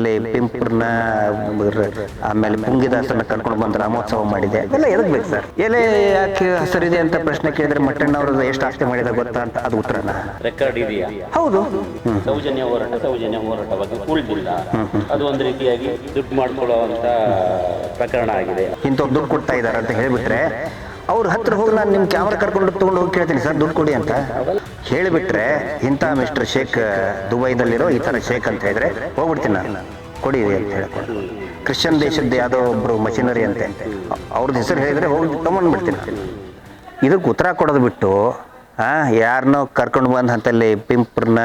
ಅಲ್ಲಿ ಪಿಂಪರ್ನ ಆಮೇಲೆ ಪುಂಗಿದಾಸನ ಕರ್ಕೊಂಡು ಬಂದು ರಾಮೋತ್ಸವ ಮಾಡಿದೆ. ಎಲ್ಲ ಎದಕ್ ಬೇಕು ಸರ್? ಎಲೆ ಯಾಕೆ ಹಸರಿದೆ ಅಂತ ಪ್ರಶ್ನೆ ಕೇಳಿದ್ರೆ ಮಟ್ಟಣ್ಣ ಅವರು ಎಷ್ಟು ಆಸ್ತಿ ಮಾಡಿದ ಗೊತ್ತಾ ಅಂತ ಅದು ಉತ್ತರನ? ರೆಕಾರ್ಡ್ ಇದೆಯಾ? ಹೌದು. ಸೌಜನ್ಯ ಹೋರಾಟ ಸೌಜನ್ಯ ಹೋರಾಟ ಬಗ್ಗೆ ಉಳಿದಿಲ್ಲ ಅದು ಒಂದು ರೀತಿಯಾಗಿ ದುಡ್ಡು ಮಾಡ್ಕೊಳ್ಳುವಂತ ಪ್ರಕರಣ ಆಗಿದೆ. ಇಂಥ ದುಡ್ಡು ಕೊಡ್ತಾ ಇದ್ದಾರೆ ಅಂತ ಹೇಳಿಬಿಟ್ರೆ ಅವ್ರ ಹತ್ರ ಹೋಗಿ ನಾನು ನಿಮ್ಮ ಕ್ಯಾಮ್ರಾ ಕರ್ಕೊಂಡು ತಗೊಂಡು ಹೋಗಿ ಕೇಳ್ತೀನಿ ಸರ್, ದುಡ್ಡು ಕೊಡಿ ಅಂತ. ಹೇಳಿಬಿಟ್ರೆ ಇಂಥ ಮಿಸ್ಟರ್ ಶೇಖ್ ದುಬೈದಲ್ಲಿರೋ ಈ ಥರ ಶೇಖ್ ಅಂತ ಹೇಳಿದ್ರೆ ಹೋಗ್ಬಿಡ್ತೀನಿ ನಾನು. ಕೊಡಿ ಅಂತ ಹೇಳ್ಕೊಂಡು. ಕ್ರಿಶ್ಚಿಯನ್ ದೇಶದ ಯಾವುದೋ ಒಬ್ಬರು ಮಷಿನರಿ ಅಂತೆ. ಅವ್ರದ್ದು ಹೆಸರು ಹೇಳಿದ್ರೆ ಹೋಗಿ ತೊಗೊಂಡ್ಬಿಡ್ತೀನಿ ಇದಕ್ಕೆ ಉತ್ತರ ಕೊಡೋದು ಬಿಟ್ಟು ಹಾಂ ಯಾರನ್ನೋ ಕರ್ಕೊಂಡು ಬಂದು ಅಂತಲ್ಲಿ ಪಿಂಪ್ರನ್ನ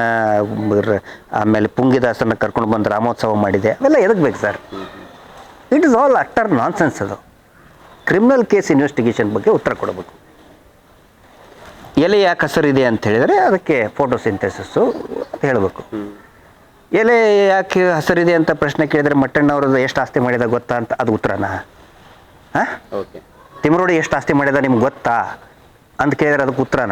ಆಮೇಲೆ ಪುಂಗಿದಾಸನ ಕರ್ಕೊಂಡು ಬಂದು ರಾಮೋತ್ಸವ ಮಾಡಿದೆ. ಅವೆಲ್ಲ ಎದಕ್ಕೆ ಬೇಕು sir? It is all utter nonsense ಅದು. ಕ್ರಿಮಿನಲ್ ಕೇಸ್ ಇನ್ವೆಸ್ಟಿಗೇಷನ್ ಬಗ್ಗೆ ಉತ್ತರ ಕೊಡಬೇಕು. ಎಲೆ ಯಾಕೆ ಹಸರಿದೆ ಅಂತ ಹೇಳಿದರೆ ಅದಕ್ಕೆ ಫೋಟೋ ಸಿಂಥೆಸಿಸ್ಸು ಹೇಳಬೇಕು. ಎಲೆ ಯಾಕೆ ಹಸರಿದೆ ಅಂತ ಪ್ರಶ್ನೆ ಕೇಳಿದರೆ ಮಟ್ಟಣ್ಣ ಅವ್ರದ್ದು ಎಷ್ಟು ಆಸ್ತಿ ಮಾಡಿದ ಗೊತ್ತಾ ಅಂತ ಅದು ಉತ್ತರನ? ಹಾಂ? ಓಕೆ. ತಿಮರೋಡಿ ಎಷ್ಟು ಆಸ್ತಿ ಮಾಡಿದ ನಿಮ್ಗೆ ಗೊತ್ತಾ? ಅಂತ ಕೇಳಿದರೆ ಅದಕ್ಕೆ ಉತ್ತರನ?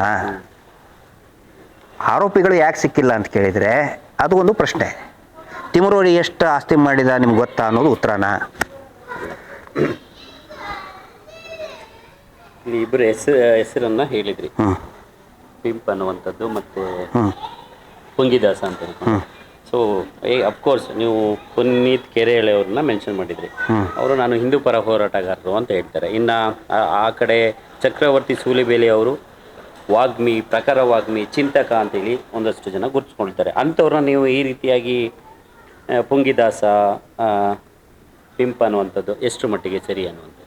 ಆರೋಪಿಗಳು ಯಾಕೆ ಸಿಕ್ಕಿಲ್ಲ ಅಂತ ಕೇಳಿದರೆ ಅದು ಒಂದು ಪ್ರಶ್ನೆ. ತಿಮರೋಡಿ ಎಷ್ಟು ಆಸ್ತಿ ಮಾಡಿದ ನಿಮ್ಗೆ ಗೊತ್ತಾ ಅನ್ನೋದು ಉತ್ತರನ? ಇಲ್ಲಿ ಇಬ್ಬರು ಹೆಸರು ಹೆಸರನ್ನ ಹೇಳಿದ್ರಿ. ಪಿಂಪ್ ಅನ್ನುವಂಥದ್ದು ಮತ್ತೆ ಪುಂಗಿದಾಸ ಅಂತ ಸೊ ಏ ಅಫ್ಕೋರ್ಸ್ ನೀವು ಪುನೀತ್ ಕೆರೆಳೆ ಅವ್ರನ್ನ ಮೆನ್ಷನ್ ಮಾಡಿದ್ರಿ. ಅವರು ನಾನು ಹಿಂದೂ ಪರ ಹೋರಾಟಗಾರರು ಅಂತ ಹೇಳ್ತಾರೆ. ಇನ್ನು ಆ- ಆ ಕಡೆ ಚಕ್ರವರ್ತಿ ಸೂಲಿಬೇಲಿ ಅವರು ವಾಗ್ಮಿ ಪ್ರಖರ ವಾಗ್ಮಿ ಚಿಂತಕ ಅಂತೇಳಿ ಒಂದಷ್ಟು ಜನ ಗುರುತಿಸ್ಕೊಳ್ತಾರೆ ಅಂಥವ್ರನ್ನ ನೀವು ಈ ರೀತಿಯಾಗಿ ಆ, ಪುಂಗಿದಾಸ ಆ, ಪಿಂಪ್ ಅನ್ನುವಂಥದ್ದು ಎಷ್ಟು ಮಟ್ಟಿಗೆ ಸರಿ ಅನ್ನುವಂಥದ್ದು.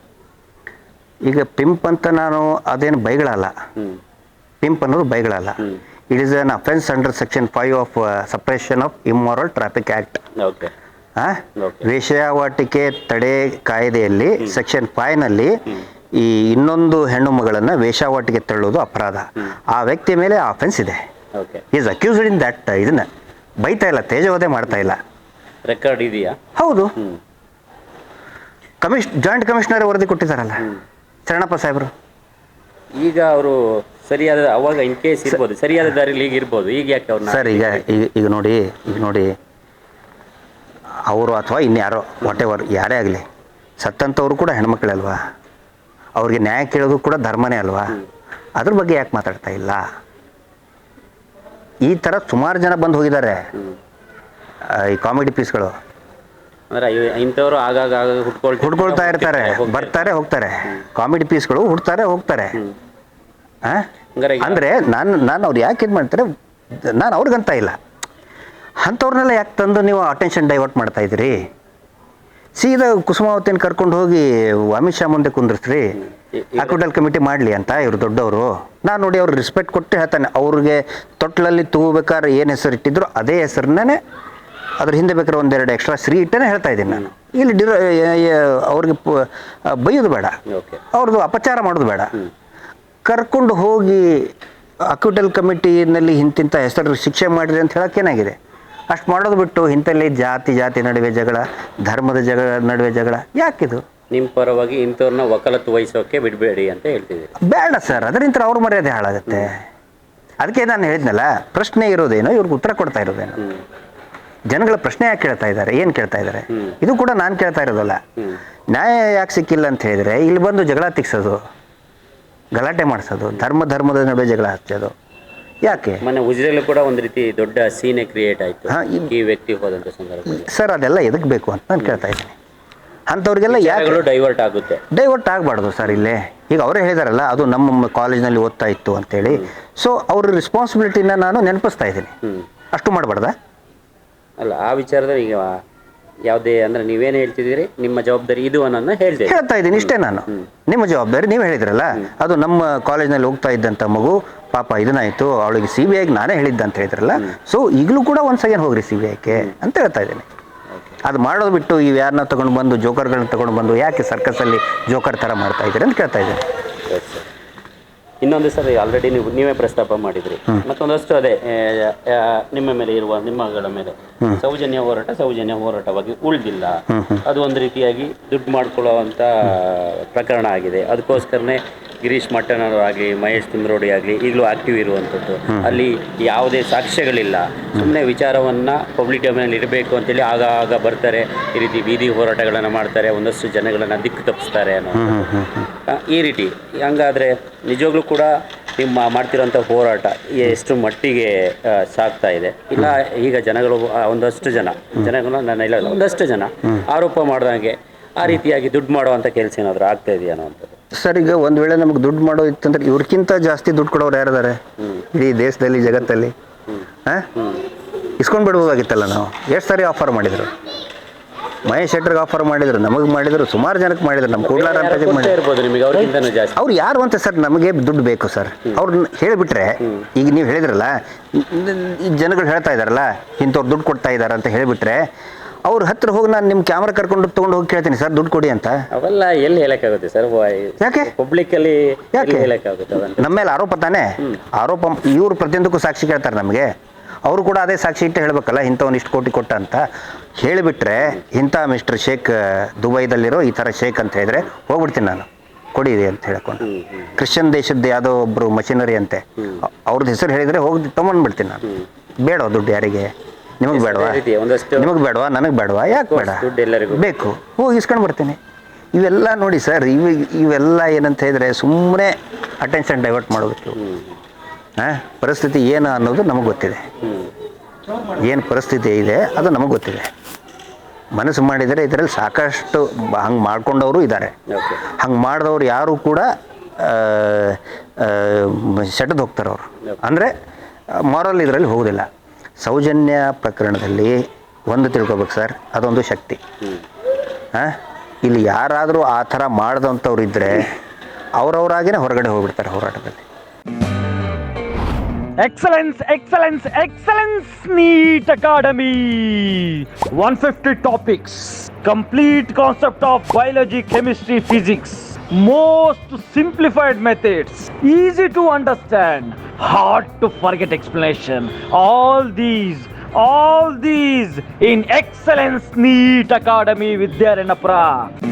ಈಗ ಪಿಂಪ್ ಅಂತ ನಾನು ಅದೇನು ಬೈಗಳಲ್ಲ. ಪಿಂಪ್ ಅನ್ನೋದು ಬೈಗಳಲ್ಲ. It is an offence under section five of suppression of immoral traffic act. ವೇಶ್ಯಾವಾಟಿಕೆ ತಡೆ ಕಾಯ್ದೆಯಲ್ಲಿ ಸೆಕ್ಷನ್ನಲ್ಲಿ ಈ ಇನ್ನೊಂದು ಹೆಣ್ಣು ಮಗಳನ್ನ ವೇಷಾವಾಟಿಗೆ ತಳ್ಳುವುದು ಅಪರಾಧ. ಆ ವ್ಯಕ್ತಿಯ ಮೇಲೆ ಅಫೆನ್ಸ್ ಇದೆ. ಈಸ್ ಅಕ್ಯೂಸ್ಡ್ ಇನ್ ದಟ್ ಇದನ್ನ ಬೈತಾ ಇಲ್ಲ ತೇಜವಧೆ ಮಾಡ್ತಾ ಇಲ್ಲ. ರೆಕಾರ್ಡ್ ಇದೆಯಾ? ಹೌದು. ಕಮಿಷ್ ಜಾಯಿಂಟ್ ಕಮಿಷನರ್ ವರದಿ ಕೊಟ್ಟಿದ್ದಾರಲ್ಲ. ಶರಣಪ್ಪ ಸಾಹೇಬರು. ಈಗ ಅವರು ಸರಿಯಾದ ಅವಾಗ ಇನ್ ಕೇಸ್ ಇರ್ಬೋದು ಸರಿಯಾದ ದಾರಿಲಿ ಈಗ ಇರ್ಬೋದು ಈಗ ಯಾಕೆ ಅವ್ರು ಸರ್ ಈಗ ಈಗ ಈಗ ನೋಡಿ ಈಗ ನೋಡಿ ಅವರು ಅಥವಾ ಇನ್ಯಾರೋ ವಾಟ್ ಎವರ್ ಯಾರೇ ಆಗಲಿ ಸತ್ತಂಥವ್ರು ಕೂಡ ಹೆಣ್ಮಕ್ಳೇ ಅಲ್ವಾ? ಅವ್ರಿಗೆ ನ್ಯಾಯ ಕೇಳೋದು ಕೂಡ ಧರ್ಮನೇ ಅಲ್ವಾ? ಅದ್ರ ಬಗ್ಗೆ ಯಾಕೆ ಮಾತಾಡ್ತಾ ಇಲ್ಲ? ಈ ಥರ ಸುಮಾರು ಜನ ಬಂದು ಹೋಗಿದ್ದಾರೆ. ಈ ಕಾಮಿಡಿ ಪೀಸ್ಗಳು ಅಂದ್ರೆ ಇಂಥವ್ರು ಆಗಾಗ ಆಗಾಗ ಹುಟ್ಕೊಳ್ ಹುಡ್ಕೊಳ್ತಾ ಇರ್ತಾರೆ. ಬರ್ತಾರೆ ಹೋಗ್ತಾರೆ. ಕಾಮಿಡಿ ಪೀಸ್ಗಳು ಹುಡ್ತಾರೆ ಹೋಗ್ತಾರೆ. ಆ? ಹಂಗಾರೆ ಈಗ- ಅಂದ್ರೆ ನಾನು ನಾನು ಅವ್ರು ಯಾಕೆ ಇದು ಮಾಡ್ತಾರೆ? ನಾನು ಅವ್ರಿಗಂತ ಇಲ್ಲ. ಅಂಥವ್ರನ್ನೆಲ್ಲ ಯಾಕೆ ತಂದು ನೀವು ಅಟೆನ್ಷನ್ ಡೈವರ್ಟ್ ಮಾಡ್ತಾ ಇದ್ದೀರಿ? ಸೀದಾ ಕುಸುಮಾವತಿನ ಕರ್ಕೊಂಡು ಹೋಗಿ ಅಮಿತ್ ಶಾ ಮುಂದೆ ಕುಂದಿರ್ಸ್ರಿ. ಅಕ್ವಿಟಲ್ ಕಮಿಟಿ ಮಾಡಲಿ ಅಂತ ಇವ್ರು ದೊಡ್ಡವರು. ನಾನು ನೋಡಿ ಅವ್ರು ರೆಸ್ಪೆಕ್ಟ್ ಕೊಟ್ಟು ಹೇಳ್ತಾನೆ. ಅವ್ರಿಗೆ ತೊಟ್ಲಲ್ಲಿ ತೂಬೇಕಾದ್ರೆ ಏನು ಹೆಸರು ಇಟ್ಟಿದ್ರು ಅದೇ ಹೆಸರನ್ನೇ ಅದ್ರ ಹಿಂದೆ ಬೇಕಾದ್ರೆ ಒಂದೆರಡು ಎಕ್ಸ್ಟ್ರಾ ಸ್ತ್ರೀ ಇಟ್ಟೇ ಹೇಳ್ತಾ ಇದ್ದೀನಿ ನಾನು. ಇಲ್ಲಿ ಡಿರ ಅವ್ರಿಗೆ ಬೈಯೋದು ಬೇಡ. ಓಕೆ ಅವ್ರದ್ದು ಅಪಚಾರ ಮಾಡೋದು ಬೇಡ. ಕರ್ಕೊಂಡು ಹೋಗಿ ಅಕ್ಯೂಟಲ್ ಕಮಿಟಿನಲ್ಲಿ ಇಂತಿಂಥ ಹೆಸರು ಶಿಕ್ಷೆ ಮಾಡಿರಿ ಅಂತ ಹೇಳಕ್ಕೆ ಏನಾಗಿದೆ? ಅಷ್ಟು ಮಾಡೋದು ಬಿಟ್ಟು ಇಂಥಲ್ಲಿ ಜಾತಿ ಜಾತಿ ನಡುವೆ ಜಗಳ ಧರ್ಮದ ಜಗಳ ನಡುವೆ ಜಗಳ ಯಾಕಿದು? ನಿಮ್ಮ ಪರವಾಗಿ ಇಂಥವ್ರನ್ನ ವಕಾಲತ್ತು ವಹಿಸೋಕೆ ಬಿಡಬೇಡಿ ಅಂತ ಹೇಳ್ತಿದ್ದೀರಿ. ಬೇಡ ಸರ್ ಅದರಿಂದ ಅವ್ರ ಮರ್ಯಾದೆ ಹಾಳಾಗುತ್ತೆ. ಅದಕ್ಕೆ ನಾನು ಹೇಳಿದ್ನಲ್ಲ ಪ್ರಶ್ನೆ ಇರೋದೇನೋ ಇವ್ರಿಗೆ ಉತ್ತರ ಕೊಡ್ತಾ ಇರೋದೇನೋ. ಜನಗಳ ಪ್ರಶ್ನೆ ಯಾಕೆ ಕೇಳ್ತಾ ಇದ್ದಾರೆ? ಏನು ಕೇಳ್ತಾ ಇದ್ದಾರೆ? ಇದು ಕೂಡ ನಾನು ಕೇಳ್ತಾ ಇರೋದಲ್ಲ. ನ್ಯಾಯ ಯಾಕೆ ಸಿಕ್ಕಿಲ್ಲ ಅಂತ ಹೇಳಿದ್ರೆ ಇಲ್ಲಿ ಬಂದು ಜಗಳ ತಿಕ್ಸೋದು ಗಲಾಟೆ ಮಾಡಿಸೋದು ಧರ್ಮ ಧರ್ಮದ ನಡುವೆ ಜಗಳ ಹಚ್ಚೋದು. ಯಾಕೆ? ಮನೆ ಉಜಿರೆಲ್ಲೂ ಕೂಡ ಒಂದು ರೀತಿ ದೊಡ್ಡ ಸೀನೆ ಕ್ರಿಯೇಟ್ ಆಯ್ತು. ಈ- ಈ ವ್ಯಕ್ತಿ ಹೋದಂಥ ಸಂದರ್ಭದಲ್ಲಿ. ಸರ್ ಅದೆಲ್ಲ ಎದಕ್ಕೆ ಬೇಕು ಅಂತ ನಾನು ಕೇಳ್ತಾ ಇದ್ದೀನಿ. ಅಂಥವ್ರಿಗೆಲ್ಲ ಯಾಕೆ ಡೈವರ್ಟ್ ಆಗುತ್ತೆ. ಡೈವರ್ಟ್ ಆಗಬಾರ್ದು ಸರ್ ಇಲ್ಲೇ. ಈಗ ಅವರೇ ಹೇಳಿದಾರಲ್ಲ ಅದು ನಮ್ಮ ಕಾಲೇಜ್ನಲ್ಲಿ ಓದ್ತಾ ಇತ್ತು ಅಂತೇಳಿ. ಸೊ ಅವ್ರ ರೆಸ್ಪಾನ್ಸಿಬಿಲಿಟಿನ ನಾನು ನೆನಪಿಸ್ತಾ ಇದ್ದೀನಿ. ಅಷ್ಟು ಮಾಡಬಾರ್ದಾ? ಅಲ್ಲ ಆ ವಿಚಾರದಲ್ಲಿ ಈಗ ಯಾವುದೇ ಅಂದ್ರೆ ನೀವೇನು ಹೇಳ್ತಿದ್ದೀರಿ? ನಿಮ್ಮ ಜವಾಬ್ದಾರಿ ಇದು ಅನ್ನೋದನ್ನ ಹೇಳ್ದೆ. ಹೇಳ್ತಾ ಇದ್ದೀನಿ ಇಷ್ಟೇ ನಾನು. ನಿಮ್ಮ ಜವಾಬ್ದಾರಿ ನೀವು ಹೇಳಿದ್ರಲ್ಲ ಅದು ನಮ್ಮ ಕಾಲೇಜ್ನಲ್ಲಿ ಹೋಗ್ತಾ ಇದ್ದಂಥ ಮಗು ಪಾಪ ಇದನ್ನಾಯಿತು ಅವಳಿಗೆ ಸಿ ಬಿ ಐಗೆ ನಾನೇ ಹೇಳಿದ್ದೆ ಅಂತ ಹೇಳಿದ್ರಲ್ಲ ಸೊ ಈಗಲೂ ಕೂಡ ಒಂದು ಸೆಕೆಂಡ್ ಹೋಗ್ರಿ ಸಿ ಬಿ ಐಗೆ ಅಂತ ಹೇಳ್ತಾ ಇದ್ದೀನಿ. ಅದು ಮಾಡೋದು ಬಿಟ್ಟು ಇವು ಯಾರನ್ನ ತಗೊಂಡು ಬಂದು ಜೋಕರ್ಗಳನ್ನ ತಗೊಂಡು ಬಂದು ಯಾಕೆ ಸರ್ಕಸಲ್ಲಿ ಜೋಕರ್ ಥರ ಮಾಡ್ತಾ ಇದ್ದೀರಿ ಅಂತ ಕೇಳ್ತಾ ಇದ್ದೀನಿ. ಇನ್ನೊಂದು ಸರ್ ಆಲ್ರೆಡಿ ನೀವು ನೀವೇ ಪ್ರಸ್ತಾಪ ಮಾಡಿದ್ರಿ. ಮತ್ತೊಂದಷ್ಟು ಅದೇ ನಿಮ್ಮ ಮೇಲೆ ಇರುವ ನಿಮ್ಮಗಳ ಮೇಲೆ. ಸೌಜನ್ಯ ಹೋರಾಟ ಸೌಜನ್ಯ ಹೋರಾಟವಾಗಿ ಉಳಿದಿಲ್ಲ. ಅದು ಒಂದು ರೀತಿಯಾಗಿ ದುಡ್ಡು ಮಾಡ್ಕೊಳ್ಳುವಂತ ಪ್ರಕರಣ ಆಗಿದೆ. ಅದಕ್ಕೋಸ್ಕರನೇ ಗಿರೀಶ್ ಮಟ್ಟನವರು ಆಗಲಿ ಮಹೇಶ್ ತಿಮ್ರೋಡಿ ಆಗಲಿ ಈಗಲೂ ಆಕ್ಟಿವ್ ಇರುವಂಥದ್ದು. ಅಲ್ಲಿ ಯಾವುದೇ ಸಾಕ್ಷ್ಯಗಳಿಲ್ಲ. ಸುಮ್ಮನೆ ವಿಚಾರವನ್ನು ಪಬ್ಲಿಕ್ ಡೊಮೇನಲ್ಲಿ ಇರಬೇಕು ಅಂತೇಳಿ ಆಗ ಆಗ ಬರ್ತಾರೆ. ಈ ರೀತಿ ಬೀದಿ ಹೋರಾಟಗಳನ್ನು ಮಾಡ್ತಾರೆ ಒಂದಷ್ಟು ಜನಗಳನ್ನು ದಿಕ್ಕು ತಪ್ಪಿಸ್ತಾರೆ ಅನ್ನೋ ಈ ರೀತಿ. ಹಂಗಾದರೆ ನಿಜವಾಗ್ಲೂ ಕೂಡ ನಿಮ್ಮ ಮಾಡ್ತಿರೋಂಥ ಹೋರಾಟ ಎಷ್ಟು ಮಟ್ಟಿಗೆ ಸಾಕ್ತಾ ಸಾಗ್ತಾ ಇದೆ. ಇಲ್ಲ ಈಗ ಜನಗಳು ಒಂದಷ್ಟು ಜನ. ಜನಗಳು ನನ್ನ ಇಲ್ಲ ಒಂದಷ್ಟು ಜನ ಆರೋಪ ಮಾಡ್ದಂಗೆ ಆ ರೀತಿಯಾಗಿ ದುಡ್ಡು ಮಾಡುವಂಥ ಕೆಲಸ ಏನಾದರೂ ಆಗ್ತಾ ಇದೆಯಾ ಅನ್ನೋವಂಥದ್ದು. ಸರ್ ಈಗ ಒಂದು ವೇಳೆ ನಮ್ಗೆ ದುಡ್ಡು ಮಾಡೋ ಇತ್ತಂದ್ರೆ ಇವ್ರಕ್ಕಿಂತ ಜಾಸ್ತಿ ದುಡ್ಡು ಕೊಡೋರು ಯಾರಿದ್ದಾರೆ ಇಡೀ ದೇಶದಲ್ಲಿ ಜಗತ್ತಲ್ಲಿ. ಹಾಂ? ಇಸ್ಕೊಂಡು ಬಿಡ್ಬೋದಾಗಿತ್ತಲ್ಲ ನಾವು. ಎಷ್ಟು ಸಾರಿ ಆಫರ್ ಮಾಡಿದರು? ಮಹೇಶ್ ಶೆಟ್ಟರ್ಗೆ ಆಫರ್ ಮಾಡಿದ್ರು ನಮಗೆ ಮಾಡಿದ್ರು ಸುಮಾರು ಜನಕ್ಕೆ ಮಾಡಿದ್ರು ನಮ್ಮ ಕೂಡ್ಲಾರ ಅಂತ ಮಾಡಿದ್ರು. ಅವ್ರು ಯಾರು ಅಂತ ಸರ್ ನಮಗೆ ದುಡ್ಡು ಬೇಕು ಸರ್. ಅವ್ರನ್ನ ಹೇಳಿಬಿಟ್ರೆ ಈಗ ನೀವು ಹೇಳಿದ್ರಲ್ಲ ಜನಗಳು ಹೇಳ್ತಾ ಇದ್ದಾರಲ್ಲ ಇಂಥವ್ರು ದುಡ್ಡು ಕೊಡ್ತಾ ಇದ್ದಾರೆ ಅಂತ ಹೇಳಿಬಿಟ್ರೆ ಅವ್ರ ಹತ್ರ ಹೋಗಿ ನಾನು ನಿಮ್ಮ ಕ್ಯಾಮ್ರಾ ಕರ್ಕೊಂಡು ತೊಗೊಂಡು ಹೋಗಿ ಕೇಳ್ತೀನಿ ಸರ್ ದುಡ್ಡು ಕೊಡಿ ಅಂತ. ಅವೆಲ್ಲ ಎಲ್ಲಿ ಹೇಳಕ್ಕಾಗುತ್ತೆ ಸರ್? ಯಾಕೆ? ಪಬ್ಲಿಕ್ಕಲ್ಲಿ ಯಾಕೆ? ಎಲ್ಲಿ ಹೇಳಕ್ಕಾಗುತ್ತೆ ನಮ್ಮ ಮೇಲೆ ಆರೋಪ ತಾನೆ? ಆರೋಪ ಇವ್ರು ಪ್ರತಿಯೊಂದಕ್ಕೂ ಸಾಕ್ಷಿ ಕೇಳ್ತಾರೆ ನಮಗೆ. ಅವರು ಕೂಡ ಅದೇ ಸಾಕ್ಷಿ ಇಟ್ಟು ಹೇಳಬೇಕಲ್ಲ ಇಂಥವ್ನು ಇಷ್ಟು ಕೋಟಿ ಕೊಟ್ಟ ಅಂತ. ಹೇಳಿಬಿಟ್ರೆ ಇಂಥ ಮಿಸ್ಟರ್ ಶೇಖ್ ದುಬೈದಲ್ಲಿರೋ ಈ ಥರ ಶೇಖ್ ಅಂತ ಹೇಳಿದ್ರೆ ಹೋಗ್ಬಿಡ್ತೀನಿ ನಾನು. ಕೊಡಿದೆ ಅಂತ ಹೇಳ್ಕೊಂಡು. ಕ್ರಿಶ್ಚಿಯನ್ ದೇಶದ್ದು ಯಾವುದೋ ಒಬ್ಬರು ಮಷಿನರಿ ಅಂತೆ. ಅವ್ರದ್ದು ಹೆಸರು ಹೇಳಿದರೆ ಹೋಗಿ ತೊಗೊಂಡ್ಬಿಡ್ತೀನಿ ನಾನು. ಬೇಡ ದುಡ್ಡು ಯಾರಿಗೆ. ನಿಮಗೆ ಬೇಡವಾ? ಒಂದಷ್ಟು ನಿಮಗೆ ಬೇಡವಾ? ನನಗೆ ಬೇಡವಾ? ಯಾಕೆ ಬೇಡ? ದುಡ್ಡು ಎಲ್ಲರಿಗೂ. ಬೇಕು. ಹೋಗಿ ಇಸ್ಕೊಂಡು ಬರ್ತೀನಿ. ಇವೆಲ್ಲ ನೋಡಿ ಸರ್ ಇವ ಇವೆಲ್ಲ ಏನಂತ ಹೇಳಿದ್ರೆ ಸುಮ್ಮನೆ ಅಟೆನ್ಷನ್ ಡೈವರ್ಟ್ ಮಾಡಬೇಕು. ಹಾಂ? ಪರಿಸ್ಥಿತಿ ಏನು ಅನ್ನೋದು ನಮಗೆ ಗೊತ್ತಿದೆ. ಏನು ಪರಿಸ್ಥಿತಿ ಇದೆ ಅದು ನಮಗೆ ಗೊತ್ತಿದೆ. ಮನಸ್ಸು ಮಾಡಿದರೆ ಇದರಲ್ಲಿ ಸಾಕಷ್ಟು ಹಂಗೆ ಮಾಡ್ಕೊಂಡವರು ಇದ್ದಾರೆ ಹಂಗೆ ಮಾಡಿದವ್ರು ಯಾರು ಕೂಡ ಸೆಟದ್ ಹೋಗ್ತಾರೆ ಅವರು ಅಂದರೆ ಮಾರಲ್ ಇದರಲ್ಲಿ ಹೋಗೋದಿಲ್ಲ. ಸೌಜನ್ಯ ಪ್ರಕರಣದಲ್ಲಿ ಒಂದು ತಿಳ್ಕೊಬೇಕು ಸರ್ ಅದೊಂದು ಶಕ್ತಿ. ಹಾಂ? ಇಲ್ಲಿ ಯಾರಾದರೂ ಆ ಥರ ಮಾಡಿದಂಥವ್ರು ಇದ್ದರೆ ಅವರವರಾಗಿನೇ ಹೊರಗಡೆ ಹೋಗ್ಬಿಡ್ತಾರೆ ಹೋರಾಟದಲ್ಲಿ. Excellence excellence excellence NEET academy one fifty topics complete concept of biology chemistry physics most simplified methods easy to understand hard to forget explanation. All these, all these in Excellence Neat Academy with their Enapra.